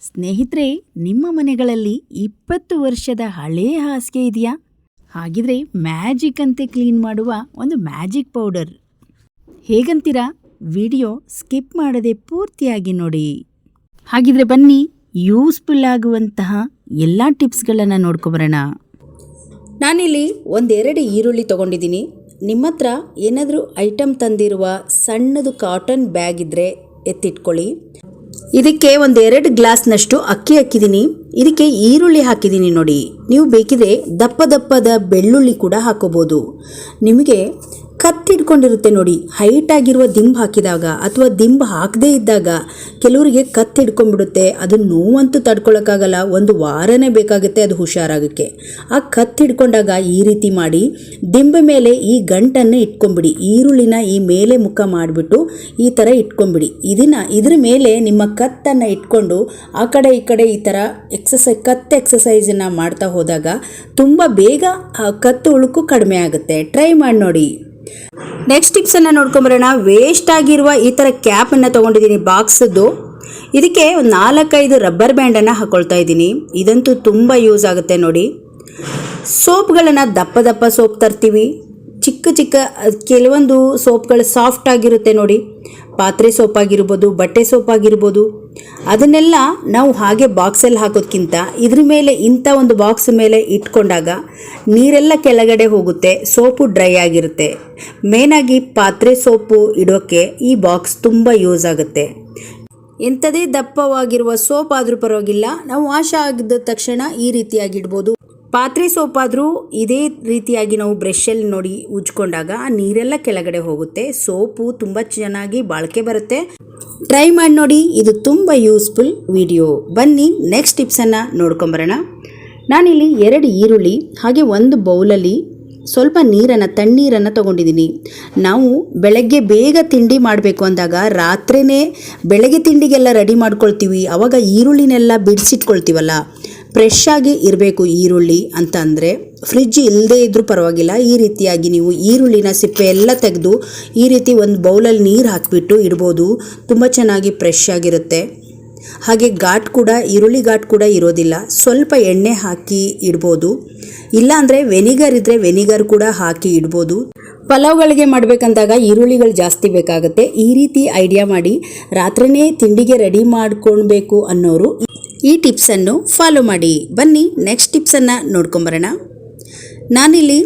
ಸ್ನೇಹಿತರೆ, ನಿಮ್ಮ ಮನೆಗಳಲ್ಲಿ ಇಪ್ಪತ್ತು ವರ್ಷದ ಹಳೇ ಹಾಸಿಗೆ ಇದೆಯಾ? ಹಾಗಿದ್ರೆ ಮ್ಯಾಜಿಕ್ ಅಂತೆ ಕ್ಲೀನ್ ಮಾಡುವ ಒಂದು ಮ್ಯಾಜಿಕ್ ಪೌಡರ್. ಹೇಗಂತೀರಾ? ವಿಡಿಯೋ ಸ್ಕಿಪ್ ಮಾಡದೆ ಪೂರ್ತಿಯಾಗಿ ನೋಡಿ. ಹಾಗಿದ್ರೆ ಬನ್ನಿ, ಯೂಸ್ಫುಲ್ ಆಗುವಂತಹ ಎಲ್ಲ ಟಿಪ್ಸ್ಗಳನ್ನು ನೋಡ್ಕೊಬರೋಣ. ನಾನಿಲ್ಲಿ ಒಂದೆರಡು ಈರುಳ್ಳಿ ತೊಗೊಂಡಿದ್ದೀನಿ. ನಿಮ್ಮ ಹತ್ರ ಏನಾದರೂ ಐಟಮ್ ತಂದಿರುವ ಸಣ್ಣದು ಕಾಟನ್ ಬ್ಯಾಗ್ ಇದ್ದರೆ ಎತ್ತಿಟ್ಕೊಳ್ಳಿ. ಇದಕ್ಕೆ ಒಂದೆರಡು ಗ್ಲಾಸ್ನಷ್ಟು ಅಕ್ಕಿ ಹಾಕಿದ್ದೀನಿ. ಇದಕ್ಕೆ ಈರುಳ್ಳಿ ಹಾಕಿದ್ದೀನಿ ನೋಡಿ. ನೀವು ಬೇಕಿದ್ರೆ ದಪ್ಪ ದಪ್ಪದ ಬೆಳ್ಳುಳ್ಳಿ ಕೂಡ ಹಾಕೋಬೋದು. ನಿಮಗೆ ಕತ್ತಿಡ್ಕೊಂಡಿರುತ್ತೆ ನೋಡಿ. ಹೈಟ್ ಆಗಿರುವ ದಿಂಬು ಹಾಕಿದಾಗ ಅಥವಾ ದಿಂಬು ಹಾಕದೇ ಇದ್ದಾಗ ಕೆಲವರಿಗೆ ಕತ್ತಿಡ್ಕೊಂಡ್ಬಿಡುತ್ತೆ. ಅದು ನೋವಂತೂ ತಡ್ಕೊಳಕ್ಕಾಗಲ್ಲ. ಒಂದು ವಾರನೇ ಬೇಕಾಗುತ್ತೆ ಅದು ಹುಷಾರಾಗಕ್ಕೆ. ಆ ಕತ್ತಿಡ್ಕೊಂಡಾಗ ಈ ರೀತಿ ಮಾಡಿ ದಿಂಬು ಮೇಲೆ ಈ ಗಂಟನ್ನು ಇಟ್ಕೊಂಬಿಡಿ. ಈರುಳ್ಳಿನ ಈ ಮೇಲೆ ಮುಖ ಮಾಡಿಬಿಟ್ಟು ಈ ಥರ ಇಟ್ಕೊಂಬಿಡಿ. ಇದನ್ನು ಇದ್ರ ಮೇಲೆ ನಿಮ್ಮ ಕತ್ತನ್ನು ಇಟ್ಕೊಂಡು ಆ ಕಡೆ ಈ ಕಡೆ ಈ ಥರ ಎಕ್ಸಸೈಸ್ ಕತ್ತು ಎಕ್ಸಸೈಸನ್ನು ಮಾಡ್ತಾ ಹೋದಾಗ ತುಂಬ ಬೇಗ ಕತ್ತು ಉಳುಕು ಕಡಿಮೆ ಆಗುತ್ತೆ. ಟ್ರೈ ಮಾಡಿ ನೋಡಿ. ನೆಕ್ಸ್ಟ್ ಟಿಪ್ಸನ್ನು ನೋಡ್ಕೊಂಬರೋಣ. ವೇಸ್ಟ್ ಆಗಿರುವ ಈ ಥರ ಕ್ಯಾಪನ್ನು ತೊಗೊಂಡಿದ್ದೀನಿ ಬಾಕ್ಸದ್ದು ಇದಕ್ಕೆ ಒಂದು ನಾಲ್ಕೈದು ರಬ್ಬರ್ ಬ್ಯಾಂಡನ್ನು ಹಾಕ್ಕೊಳ್ತಾ ಇದ್ದೀನಿ. ಇದಂತೂ ತುಂಬ ಯೂಸ್ ಆಗುತ್ತೆ ನೋಡಿ. ಸೋಪ್ಗಳನ್ನು ದಪ್ಪ ದಪ್ಪ ಸೋಪ್ ತರ್ತೀವಿ. ಚಿಕ್ಕ ಚಿಕ್ಕ ಕೆಲವೊಂದು ಸೋಪ್ಗಳು ಸಾಫ್ಟ್ ಆಗಿರುತ್ತೆ ನೋಡಿ. ಪಾತ್ರೆ ಸೋಪ್ ಆಗಿರ್ಬೋದು, ಬಟ್ಟೆ ಸೋಪ್ ಆಗಿರ್ಬೋದು. ಅದನ್ನೆಲ್ಲ ನಾವು ಹಾಗೆ ಬಾಕ್ಸಲ್ಲಿ ಹಾಕೋದ್ಕಿಂತ ಇದ್ರ ಮೇಲೆ ಇಂಥ ಒಂದು ಬಾಕ್ಸ್ ಮೇಲೆ ಇಟ್ಕೊಂಡಾಗ ನೀರೆಲ್ಲ ಕೆಳಗಡೆ ಹೋಗುತ್ತೆ, ಸೋಪು ಡ್ರೈ ಆಗಿರುತ್ತೆ. ಮೇನಾಗಿ ಪಾತ್ರೆ ಸೋಪು ಇಡೋಕ್ಕೆ ಈ ಬಾಕ್ಸ್ ತುಂಬ ಯೂಸ್ ಆಗುತ್ತೆ. ಎಂಥದೇ ದಪ್ಪವಾಗಿರುವ ಸೋಪ್ ಆದರೂ ಪರವಾಗಿಲ್ಲ, ನಾವು ವಾಶ ಆಗಿದ ತಕ್ಷಣ ಈ ರೀತಿಯಾಗಿ ಇಡ್ಬೋದು. ಪಾತ್ರೆ ಸೋಪಾದರೂ ಇದೇ ರೀತಿಯಾಗಿ ನಾವು ಬ್ರಷಲ್ಲಿ ನೋಡಿ ಉಜ್ಕೊಂಡಾಗ ಆ ನೀರೆಲ್ಲ ಕೆಳಗಡೆ ಹೋಗುತ್ತೆ. ಸೋಪು ತುಂಬ ಚೆನ್ನಾಗಿ ಬಾಳಿಕೆ ಬರುತ್ತೆ. ಟ್ರೈ ಮಾಡಿ ನೋಡಿ, ಇದು ತುಂಬ ಯೂಸ್ಫುಲ್ ವಿಡಿಯೋ. ಬನ್ನಿ, ನೆಕ್ಸ್ಟ್ ಟಿಪ್ಸನ್ನು ನೋಡ್ಕೊಂಬರೋಣ. ನಾನಿಲ್ಲಿ ಎರಡು ಈರುಳ್ಳಿ, ಹಾಗೆ ಒಂದು ಬೌಲಲ್ಲಿ ಸ್ವಲ್ಪ ನೀರನ್ನು, ತಣ್ಣೀರನ್ನು ತೊಗೊಂಡಿದ್ದೀನಿ. ನಾವು ಬೆಳಗ್ಗೆ ಬೇಗ ತಿಂಡಿ ಮಾಡಬೇಕು ಅಂದಾಗ ರಾತ್ರಿನೇ ಬೆಳಗ್ಗೆ ತಿಂಡಿಗೆಲ್ಲ ರೆಡಿ ಮಾಡ್ಕೊಳ್ತೀವಿ. ಆವಾಗ ಈರುಳ್ಳಿನೆಲ್ಲ ಬಿಡಿಸಿಟ್ಕೊಳ್ತೀವಲ್ಲ. ಫ್ರೆಶ್ ಆಗಿ ಇರಬೇಕು ಈರುಳ್ಳಿ ಅಂತ ಅಂದರೆ ಫ್ರಿಜ್ ಇಲ್ಲದೇ ಇದ್ದರೂ ಪರವಾಗಿಲ್ಲ. ಈ ರೀತಿಯಾಗಿ ನೀವು ಈರುಳ್ಳಿನ ಸಿಪ್ಪೆ ಎಲ್ಲ ತೆಗೆದು ಈ ರೀತಿ ಒಂದು ಬೌಲಲ್ಲಿ ನೀರು ಹಾಕಿಬಿಟ್ಟು ಇಡ್ಬೋದು. ತುಂಬ ಚೆನ್ನಾಗಿ ಫ್ರೆಶ್ ಆಗಿರುತ್ತೆ. ಹಾಗೆ ಘಾಟ್ ಕೂಡ, ಈರುಳ್ಳಿ ಘಾಟ್ ಕೂಡ ಇರೋದಿಲ್ಲ. ಸ್ವಲ್ಪ ಎಣ್ಣೆ ಹಾಕಿ ಇಡ್ಬೋದು. ಇಲ್ಲಾಂದರೆ ವೆನಿಗರ್ ಇದ್ದರೆ ವೆನಿಗರ್ ಕೂಡ ಹಾಕಿ ಇಡ್ಬೋದು. ಪಲಾವ್ಗಳಿಗೆ ಮಾಡಬೇಕಂದಾಗ ಈರುಳ್ಳಿಗಳು ಜಾಸ್ತಿ ಬೇಕಾಗುತ್ತೆ. ಈ ರೀತಿ ಐಡಿಯಾ ಮಾಡಿ ರಾತ್ರಿನೇ ತಿಂಡಿಗೆ ರೆಡಿ ಮಾಡ್ಕೊಳ್ಬೇಕು ಅನ್ನೋರು ಈ ಟಿಪ್ಸನ್ನು ಫಾಲೋ ಮಾಡಿ. ಬನ್ನಿ, ನೆಕ್ಸ್ಟ್ ಟಿಪ್ಸನ್ನು ನೋಡ್ಕೊಂಬರೋಣ. ನಾನಿಲ್ಲಿ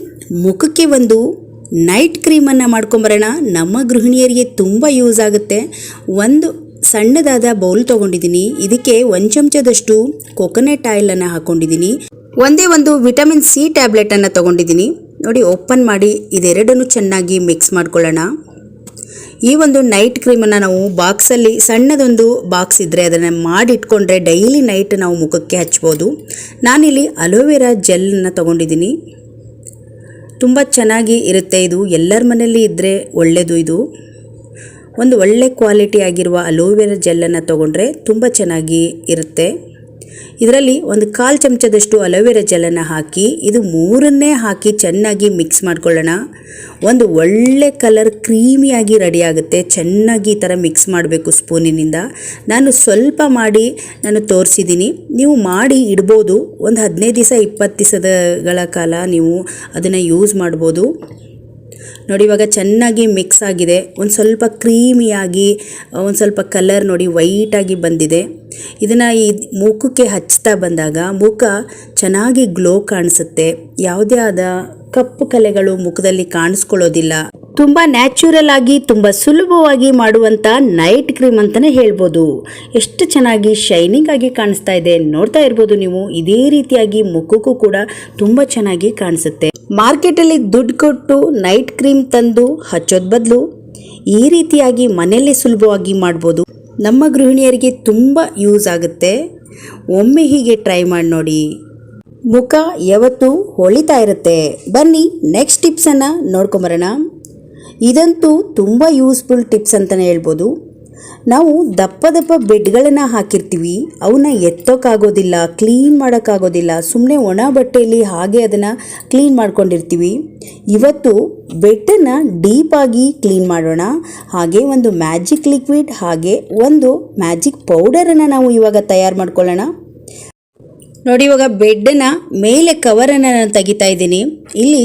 ಮುಖಕ್ಕೆ ಒಂದು ನೈಟ್ ಕ್ರೀಮನ್ನು ಮಾಡ್ಕೊಂಬರೋಣ. ನಮ್ಮ ಗೃಹಿಣಿಯರಿಗೆ ತುಂಬ ಯೂಸ್ ಆಗುತ್ತೆ. ಒಂದು ಸಣ್ಣದಾದ ಬೌಲ್ ತೊಗೊಂಡಿದ್ದೀನಿ. ಇದಕ್ಕೆ ಒಂದು ಚಮಚದಷ್ಟು ಕೊಕೊನಟ್ ಆಯಿಲನ್ನು ಹಾಕ್ಕೊಂಡಿದ್ದೀನಿ ಒಂದೇ ಒಂದು ವಿಟಮಿನ್ ಸಿ ಟ್ಯಾಬ್ಲೆಟನ್ನು ತೊಗೊಂಡಿದ್ದೀನಿ. ನೋಡಿ, ಓಪನ್ ಮಾಡಿ ಇದೆರಡನ್ನು ಚೆನ್ನಾಗಿ ಮಿಕ್ಸ್ ಮಾಡ್ಕೊಳ್ಳೋಣ. ಈ ಒಂದು ನೈಟ್ ಕ್ರೀಮನ್ನು ನಾವು ಬಾಕ್ಸಲ್ಲಿ ಸಣ್ಣದೊಂದು ಬಾಕ್ಸ್ ಇದ್ದರೆ ಅದನ್ನು ಮಾಡಿಟ್ಕೊಂಡ್ರೆ ಡೈಲಿ ನೈಟ್ ನಾವು ಮುಖಕ್ಕೆ ಹಚ್ಬೋದು. ನಾನಿಲ್ಲಿ ಅಲೋವೆರಾ ಜೆಲ್ಲನ್ನು ತೊಗೊಂಡಿದ್ದೀನಿ. ತುಂಬ ಚೆನ್ನಾಗಿ ಇರುತ್ತೆ ಇದು. ಎಲ್ಲರ ಮನೆಯಲ್ಲಿ ಇದ್ದರೆ ಒಳ್ಳೆಯದು ಇದು. ಒಂದು ಒಳ್ಳೆ ಕ್ವಾಲಿಟಿ ಆಗಿರುವ ಅಲೋವೆರಾ ಜೆಲ್ಲನ್ನು ತೊಗೊಂಡ್ರೆ ತುಂಬ ಚೆನ್ನಾಗಿ ಇರುತ್ತೆ. ಇದರಲ್ಲಿ ಒಂದು ಕಾಲು ಚಮಚದಷ್ಟು ಅಲೋವೆರಾ ಜೆಲನ್ನು ಹಾಕಿ, ಇದು ಮೂರನ್ನೇ ಹಾಕಿ ಚೆನ್ನಾಗಿ ಮಿಕ್ಸ್ ಮಾಡ್ಕೊಳ್ಳೋಣ. ಒಂದು ಒಳ್ಳೆ ಕಲರ್ ಕ್ರೀಮಿಯಾಗಿ ರೆಡಿ ಆಗುತ್ತೆ. ಚೆನ್ನಾಗಿ ಈ ಥರ ಮಿಕ್ಸ್ ಮಾಡಬೇಕು ಸ್ಪೂನಿನಿಂದ. ನಾನು ಸ್ವಲ್ಪ ಮಾಡಿ ನಾನು ತೋರಿಸಿದ್ದೀನಿ. ನೀವು ಮಾಡಿ ಇಡ್ಬೋದು. ಒಂದು ಹದಿನೈದು ದಿವಸ, ಇಪ್ಪತ್ತು ದಿವಸಗಳ ಕಾಲ ನೀವು ಅದನ್ನು ಯೂಸ್ ಮಾಡ್ಬೋದು. ನೋಡಿ, ಇವಾಗ ಚೆನ್ನಾಗಿ ಮಿಕ್ಸ್ ಆಗಿದೆ. ಒಂದು ಸ್ವಲ್ಪ ಕ್ರೀಮಿಯಾಗಿ ಒಂದು ಸ್ವಲ್ಪ ಕಲರ್ ನೋಡಿ ವೈಟಾಗಿ ಬಂದಿದೆ. ಇದನ್ನು ಈ ಮುಖಕ್ಕೆ ಹಚ್ತಾ ಬಂದಾಗ ಮುಖ ಚೆನ್ನಾಗಿ ಗ್ಲೋ ಕಾಣಿಸುತ್ತೆ. ಯಾವುದೇ ಆದ ಕಪ್ಪು ಕಲೆಗಳು ಮುಖದಲ್ಲಿ ಕಾಣಿಸ್ಕೊಳ್ಳೋದಿಲ್ಲ. ತುಂಬ ನ್ಯಾಚುರಲ್ ಆಗಿ, ತುಂಬ ಸುಲಭವಾಗಿ ಮಾಡುವಂಥ ನೈಟ್ ಕ್ರೀಮ್ ಅಂತಲೇ ಹೇಳ್ಬೋದು. ಎಷ್ಟು ಚೆನ್ನಾಗಿ ಶೈನಿಂಗ್ ಆಗಿ ಕಾಣಿಸ್ತಾ ಇದೆ ನೋಡ್ತಾ ಇರ್ಬೋದು ನೀವು. ಇದೇ ರೀತಿಯಾಗಿ ಮುಖಕ್ಕೂ ಕೂಡ ತುಂಬ ಚೆನ್ನಾಗಿ ಕಾಣಿಸುತ್ತೆ. ಮಾರ್ಕೆಟಲ್ಲಿ ದುಡ್ಡು ಕೊಟ್ಟು ನೈಟ್ ಕ್ರೀಮ್ ತಂದು ಹಚ್ಚೋದ್ ಬದಲು ಈ ರೀತಿಯಾಗಿ ಮನೆಯಲ್ಲೇ ಸುಲಭವಾಗಿ ಮಾಡ್ಬೋದು. ನಮ್ಮ ಗೃಹಿಣಿಯರಿಗೆ ತುಂಬ ಯೂಸ್ ಆಗುತ್ತೆ. ಒಮ್ಮೆ ಹೀಗೆ ಟ್ರೈ ಮಾಡಿ ನೋಡಿ. ಮುಖ ಯಾವತ್ತೂ ಹೊಳಿತಾ ಇರುತ್ತೆ. ಬನ್ನಿ ನೆಕ್ಸ್ಟ್ ಟಿಪ್ಸನ್ನು ನೋಡ್ಕೊಂಬರೋಣ. ಇದಂತೂ ತುಂಬ ಯೂಸ್ಫುಲ್ ಟಿಪ್ಸ್ ಅಂತಲೇ ಹೇಳ್ಬೋದು. ನಾವು ದಪ್ಪ ದಪ್ಪ ಬೆಡ್ಗಳನ್ನು ಹಾಕಿರ್ತೀವಿ ಅವನ್ನ ಎತ್ತೋಕ್ಕಾಗೋದಿಲ್ಲ ಕ್ಲೀನ್ ಮಾಡೋಕ್ಕಾಗೋದಿಲ್ಲ ಸುಮ್ಮನೆ ಒಣ ಬಟ್ಟೆಯಲ್ಲಿ ಹಾಗೆ ಅದನ್ನು ಕ್ಲೀನ್ ಮಾಡ್ಕೊಂಡಿರ್ತೀವಿ. ಇವತ್ತು ಬೆಡ್ಡನ್ನು ಡೀಪಾಗಿ ಕ್ಲೀನ್ ಮಾಡೋಣ. ಹಾಗೆ ಒಂದು ಮ್ಯಾಜಿಕ್ ಲಿಕ್ವಿಡ್ ಹಾಗೆ ಒಂದು ಮ್ಯಾಜಿಕ್ ಪೌಡರನ್ನು ನಾವು ಇವಾಗ ತಯಾರು ಮಾಡ್ಕೊಳ್ಳೋಣ. ನೋಡಿ ಇವಾಗ ಬೆಡ್ಡನ್ನು ಮೇಲೆ ಕವರನ್ನು ನಾನು ತೆಗಿತಾ ಇದ್ದೀನಿ. ಇಲ್ಲಿ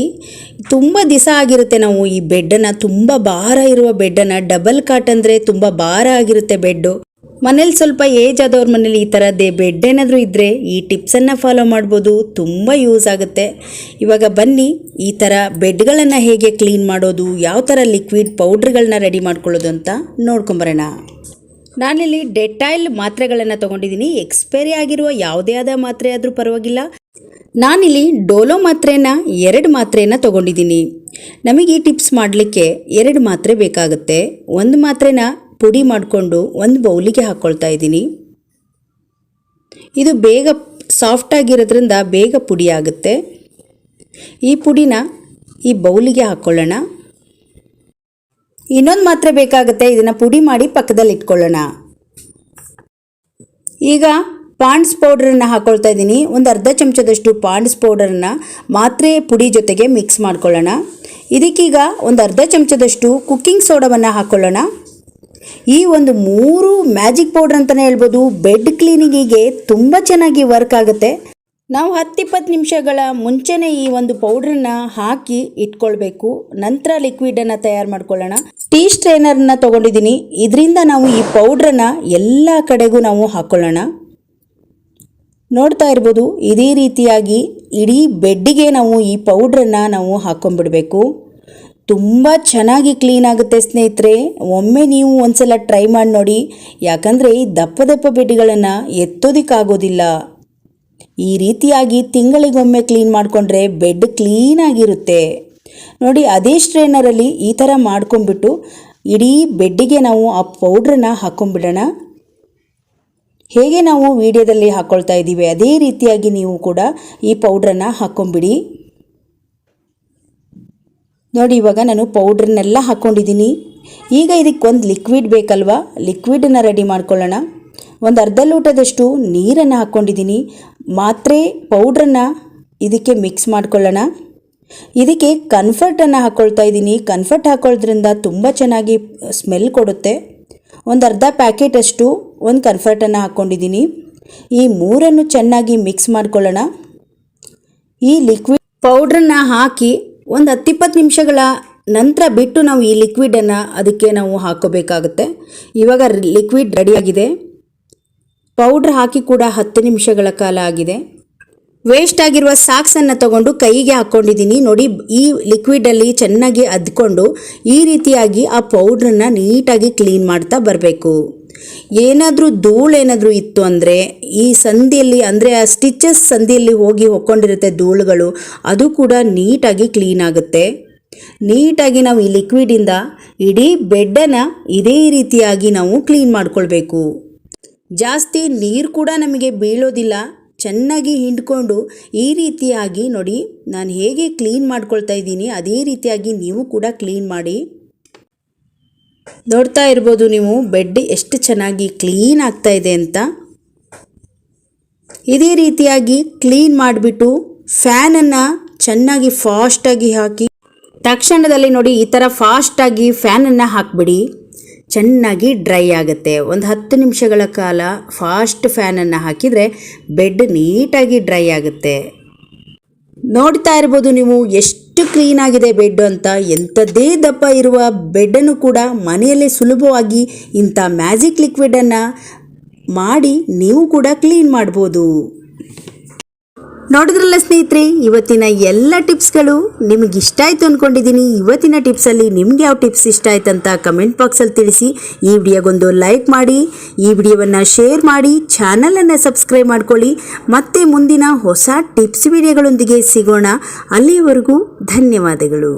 ತುಂಬ ದಿವಸ ಆಗಿರುತ್ತೆ ನಾವು ಈ ಬೆಡ್ಡನ್ನು, ತುಂಬ ಭಾರ ಇರುವ ಬೆಡ್ಡನ್ನು, ಡಬಲ್ ಕಾಟ್ ಅಂದರೆ ತುಂಬ ಭಾರ ಆಗಿರುತ್ತೆ ಬೆಡ್ಡು. ಮನೇಲಿ ಸ್ವಲ್ಪ ಏಜ್ ಆದವ್ರ ಮನೇಲಿ ಈ ಥರದ್ದೇ ಬೆಡ್ ಏನಾದರೂ ಇದ್ದರೆ ಈ ಟಿಪ್ಸನ್ನು ಫಾಲೋ ಮಾಡ್ಬೋದು, ತುಂಬ ಯೂಸ್ ಆಗುತ್ತೆ. ಇವಾಗ ಬನ್ನಿ, ಈ ಥರ ಬೆಡ್ಗಳನ್ನು ಹೇಗೆ ಕ್ಲೀನ್ ಮಾಡೋದು, ಯಾವ ಥರ ಲಿಕ್ವಿಡ್ ಪೌಡ್ರ್ಗಳನ್ನ ರೆಡಿ ಮಾಡ್ಕೊಳ್ಳೋದು ಅಂತ ನೋಡ್ಕೊಂಬರೋಣ. ನಾನಿಲ್ಲಿ ಡೆಟಾಯ್ಲ್ ಮಾತ್ರೆಗಳನ್ನು ತೊಗೊಂಡಿದ್ದೀನಿ. ಎಕ್ಸ್ಪೈರಿ ಆಗಿರುವ ಯಾವುದೇ ಆದ ಮಾತ್ರೆ ಆದರೂ ಪರವಾಗಿಲ್ಲ. ನಾನಿಲ್ಲಿ ಡೋಲೋ ಮಾತ್ರೆನ, ಎರಡು ಮಾತ್ರೆನ ತೊಗೊಂಡಿದ್ದೀನಿ. ನಮಗೆ ಈ ಟಿಪ್ಸ್ ಮಾಡಲಿಕ್ಕೆ ಎರಡು ಮಾತ್ರೆ ಬೇಕಾಗುತ್ತೆ. ಒಂದು ಮಾತ್ರೆನ ಪುಡಿ ಮಾಡಿಕೊಂಡು ಒಂದು ಬೌಲಿಗೆ ಹಾಕ್ಕೊಳ್ತಾ ಇದ್ದೀನಿ. ಇದು ಬೇಗ ಸಾಫ್ಟ್ ಆಗಿರೋದ್ರಿಂದ ಬೇಗ ಪುಡಿ ಆಗುತ್ತೆ. ಈ ಪುಡಿನ ಈ ಬೌಲಿಗೆ ಹಾಕ್ಕೊಳ್ಳೋಣ ಇನ್ನೊಂದು ಮಾತ್ರೆ ಬೇಕಾಗುತ್ತೆ. ಇದನ್ನು ಪುಡಿ ಮಾಡಿ ಪಕ್ಕದಲ್ಲಿ ಇಟ್ಕೊಳ್ಳೋಣ ಈಗ ಪಾಂಡ್ಸ್ ಪೌಡರನ್ನು ಹಾಕ್ಕೊಳ್ತಾ ಇದ್ದೀನಿ. ಒಂದು ಅರ್ಧ ಚಮಚದಷ್ಟು ಪಾಂಡ್ಸ್ ಪೌಡರನ್ನು ಮಾತ್ರೆ, ಪುಡಿ ಜೊತೆಗೆ ಮಿಕ್ಸ್ ಮಾಡ್ಕೊಳ್ಳೋಣ. ಇದಕ್ಕೀಗ ಒಂದು ಅರ್ಧ ಚಮಚದಷ್ಟು ಕುಕ್ಕಿಂಗ್ ಸೋಡವನ್ನು ಹಾಕ್ಕೊಳ್ಳೋಣ ಈ ಒಂದು ಮೂರು ಮ್ಯಾಜಿಕ್ ಪೌಡ್ರ್ ಅಂತಲೇ ಹೇಳ್ಬೋದು. ಬೆಡ್ ಕ್ಲೀನಿಂಗಿಗೆ ತುಂಬ ಚೆನ್ನಾಗಿ ವರ್ಕ್ ಆಗುತ್ತೆ. ನಾವು ಹತ್ತಿಪ್ಪತ್ತು ನಿಮಿಷಗಳ ಮುಂಚೆನೇ ಈ ಒಂದು ಪೌಡ್ರನ್ನ ಹಾಕಿ ಇಟ್ಕೊಳ್ಬೇಕು. ನಂತರ ಲಿಕ್ವಿಡನ್ನು ತಯಾರು ಮಾಡ್ಕೊಳ್ಳೋಣ. ಟೀ ಸ್ಟ್ರೈನರ್ನ ತೊಗೊಂಡಿದ್ದೀನಿ. ಇದರಿಂದ ನಾವು ಈ ಪೌಡ್ರನ್ನ ಎಲ್ಲ ಕಡೆಗೂ ನಾವು ಹಾಕ್ಕೊಳ್ಳೋಣ ನೋಡ್ತಾ ಇರ್ಬೋದು, ಇದೇ ರೀತಿಯಾಗಿ ಇಡೀ ಬೆಡ್ಡಿಗೆ ನಾವು ಈ ಪೌಡ್ರನ್ನು ನಾವು ಹಾಕ್ಕೊಂಡ್ಬಿಡ್ಬೇಕು ತುಂಬ ಚೆನ್ನಾಗಿ ಕ್ಲೀನ್ ಆಗುತ್ತೆ ಸ್ನೇಹಿತರೆ. ಒಮ್ಮೆ ನೀವು ಒಂದ್ಸಲ ಟ್ರೈ ಮಾಡಿ ನೋಡಿ. ಯಾಕಂದರೆ ಈ ದಪ್ಪ ದಪ್ಪ ಬೆಡ್ಗಳನ್ನು ಎತ್ತೋದಕ್ಕಾಗೋದಿಲ್ಲ. ಈ ರೀತಿಯಾಗಿ ತಿಂಗಳಿಗೊಮ್ಮೆ ಕ್ಲೀನ್ ಮಾಡಿಕೊಂಡ್ರೆ ಬೆಡ್ ಕ್ಲೀನಾಗಿರುತ್ತೆ ನೋಡಿ, ಅದೇ ಸ್ಟ್ರೈನರಲ್ಲಿ ಈ ಥರ ಮಾಡ್ಕೊಂಡ್ಬಿಟ್ಟು ಇಡೀ ಬೆಡ್ಡಿಗೆ ನಾವು ಆ ಪೌಡ್ರನ್ನ ಹಾಕ್ಕೊಂಡ್ಬಿಡೋಣ ಹೇಗೆ ನಾವು ವಿಡಿಯೋದಲ್ಲಿ ಹಾಕ್ಕೊಳ್ತಾ ಇದ್ದೀವಿ, ಅದೇ ರೀತಿಯಾಗಿ ನೀವು ಕೂಡ ಈ ಪೌಡ್ರನ್ನು ಹಾಕ್ಕೊಂಬಿಡಿ ನೋಡಿ, ಇವಾಗ ನಾನು ಪೌಡ್ರನ್ನೆಲ್ಲ ಹಾಕ್ಕೊಂಡಿದ್ದೀನಿ ಈಗ ಇದಕ್ಕೆ ಒಂದು ಲಿಕ್ವಿಡ್ ಬೇಕಲ್ವಾ? ಲಿಕ್ವಿಡನ್ನು ರೆಡಿ ಮಾಡ್ಕೊಳ್ಳೋಣ. ಒಂದು ಅರ್ಧ ಲೋಟದಷ್ಟು ನೀರನ್ನು ಹಾಕ್ಕೊಂಡಿದ್ದೀನಿ ಮಾತ್ರೆ, ಪೌಡ್ರನ್ನು ಇದಕ್ಕೆ ಮಿಕ್ಸ್ ಮಾಡ್ಕೊಳ್ಳೋಣ. ಇದಕ್ಕೆ ಕನ್ಫರ್ಟನ್ನು ಹಾಕ್ಕೊಳ್ತಾ ಇದ್ದೀನಿ. ಕನ್ಫರ್ಟ್ ಹಾಕೊಳ್ಳೋದ್ರಿಂದ ತುಂಬ ಚೆನ್ನಾಗಿ ಸ್ಮೆಲ್ ಕೊಡುತ್ತೆ. ಒಂದು ಅರ್ಧ ಪ್ಯಾಕೆಟಷ್ಟು ಒಂದು ಕನ್ಫರ್ಟನ್ನು ಹಾಕ್ಕೊಂಡಿದ್ದೀನಿ ಈ ಮೂರನ್ನು ಚೆನ್ನಾಗಿ ಮಿಕ್ಸ್ ಮಾಡ್ಕೊಳ್ಳೋಣ. ಈ ಲಿಕ್ವಿಡ್ ಪೌಡ್ರನ್ನು ಹಾಕಿ ಒಂದು ಹತ್ತಿಪ್ಪತ್ತು ನಿಮಿಷಗಳ ನಂತರ ಬಿಟ್ಟು ನಾವು ಈ ಲಿಕ್ವಿಡನ್ನು ಅದಕ್ಕೆ ನಾವು ಹಾಕೋಬೇಕಾಗುತ್ತೆ. ಇವಾಗ ಲಿಕ್ವಿಡ್ ರೆಡಿಯಾಗಿದೆ ಪೌಡ್ರ್ ಹಾಕಿ ಕೂಡ ಹತ್ತು ನಿಮಿಷಗಳ ಕಾಲ ಆಗಿದೆ. ವೇಸ್ಟ್ ಆಗಿರುವ ಸಾಕ್ಸನ್ನು ತಗೊಂಡು ಕೈಗೆ ಹಾಕ್ಕೊಂಡಿದ್ದೀನಿ ನೋಡಿ, ಈ ಲಿಕ್ವಿಡಲ್ಲಿ ಚೆನ್ನಾಗಿ ಅದ್ಕೊಂಡು ಈ ರೀತಿಯಾಗಿ ಆ ಪೌಡ್ರನ್ನ ನೀಟಾಗಿ ಕ್ಲೀನ್ ಮಾಡ್ತಾ ಬರಬೇಕು. ಏನಾದರೂ ಧೂಳು ಏನಾದರೂ ಇತ್ತು ಅಂದರೆ ಈ ಸಂದಿಯಲ್ಲಿ, ಅಂದರೆ ಆ ಸ್ಟಿಚಸ್ ಸಂದಿಯಲ್ಲಿ ಹೋಗಿ ಹೊಕ್ಕೊಂಡಿರುತ್ತೆ ಧೂಳುಗಳು, ಅದು ಕೂಡ ನೀಟಾಗಿ ಕ್ಲೀನ್ ಆಗುತ್ತೆ. ನೀಟಾಗಿ ನಾವು ಈ ಲಿಕ್ವಿಡಿಂದ ಇಡೀ ಬೆಡ್ಡನ್ನು ಇದೇ ರೀತಿಯಾಗಿ ನಾವು ಕ್ಲೀನ್ ಮಾಡ್ಕೊಳ್ಬೇಕು. ಜಾಸ್ತಿ ನೀರು ಕೂಡ ನಮಗೆ ಬೀಳೋದಿಲ್ಲ. ಚೆನ್ನಾಗಿ ಹಿಂಡ್ಕೊಂಡು ಈ ರೀತಿಯಾಗಿ ನೋಡಿ, ನಾನು ಹೇಗೆ ಕ್ಲೀನ್ ಮಾಡ್ಕೊಳ್ತಾ ಇದ್ದೀನಿ, ಅದೇ ರೀತಿಯಾಗಿ ನೀವು ಕೂಡ ಕ್ಲೀನ್ ಮಾಡಿ. ನೋಡ್ತಾ ಇರ್ಬೋದು ನೀವು ಬೆಡ್ ಎಷ್ಟು ಚೆನ್ನಾಗಿ ಕ್ಲೀನ್ ಆಗ್ತಾ ಇದೆ ಅಂತ. ಇದೇ ರೀತಿಯಾಗಿ ಕ್ಲೀನ್ ಮಾಡಿಬಿಟ್ಟು ಫ್ಯಾನನ್ನು ಚೆನ್ನಾಗಿ ಫಾಸ್ಟಾಗಿ ಹಾಕಿ, ತಕ್ಷಣದಲ್ಲಿ ನೋಡಿ ಈ ಥರ ಫಾಸ್ಟಾಗಿ ಫ್ಯಾನನ್ನು ಹಾಕಿಬಿಡಿ. ಚೆನ್ನಾಗಿ ಡ್ರೈ ಆಗುತ್ತೆ. ಒಂದು ಹತ್ತು ನಿಮಿಷಗಳ ಕಾಲ ಫಾಸ್ಟ್ ಫ್ಯಾನನ್ನು ಹಾಕಿದರೆ ಬೆಡ್ ನೀಟಾಗಿ ಡ್ರೈ ಆಗುತ್ತೆ. ನೋಡ್ತಾ ಇರ್ಬೋದು ನೀವು ಎಷ್ಟು ಕ್ಲೀನ್ ಆಗಿದೆ ಬೆಡ್ ಅಂತ. ಎಂಥದ್ದೇ ದಪ್ಪ ಇರುವ ಬೆಡ್ಡನ್ನು ಕೂಡ ಮನೆಯಲ್ಲೇ ಸುಲಭವಾಗಿ ಇಂಥ ಮ್ಯಾಜಿಕ್ ಲಿಕ್ವಿಡನ್ನು ಮಾಡಿ ನೀವು ಕೂಡ ಕ್ಲೀನ್ ಮಾಡ್ಬೋದು. ನೋಡಿದ್ರಲ್ಲ ಸ್ನೇಹಿತರೆ, ಇವತ್ತಿನ ಎಲ್ಲ ಟಿಪ್ಸ್ಗಳು ನಿಮಗೆ ಇಷ್ಟ ಆಯಿತು ಅಂದ್ಕೊಂಡಿದ್ದೀನಿ ಇವತ್ತಿನ ಟಿಪ್ಸಲ್ಲಿ ನಿಮ್ಗೆ ಯಾವ ಟಿಪ್ಸ್ ಇಷ್ಟ ಆಯ್ತು ಅಂತ ಕಮೆಂಟ್ ಬಾಕ್ಸಲ್ಲಿ ತಿಳಿಸಿ. ಈ ವಿಡಿಯೋಗೊಂದು ಲೈಕ್ ಮಾಡಿ, ಈ ವಿಡಿಯೋವನ್ನು ಶೇರ್ ಮಾಡಿ, ಚಾನಲನ್ನು ಸಬ್ಸ್ಕ್ರೈಬ್ ಮಾಡ್ಕೊಳ್ಳಿ. ಮತ್ತೆ ಮುಂದಿನ ಹೊಸ ಟಿಪ್ಸ್ ವಿಡಿಯೋಗಳೊಂದಿಗೆ ಸಿಗೋಣ. ಅಲ್ಲಿಯವರೆಗೂ ಧನ್ಯವಾದಗಳು.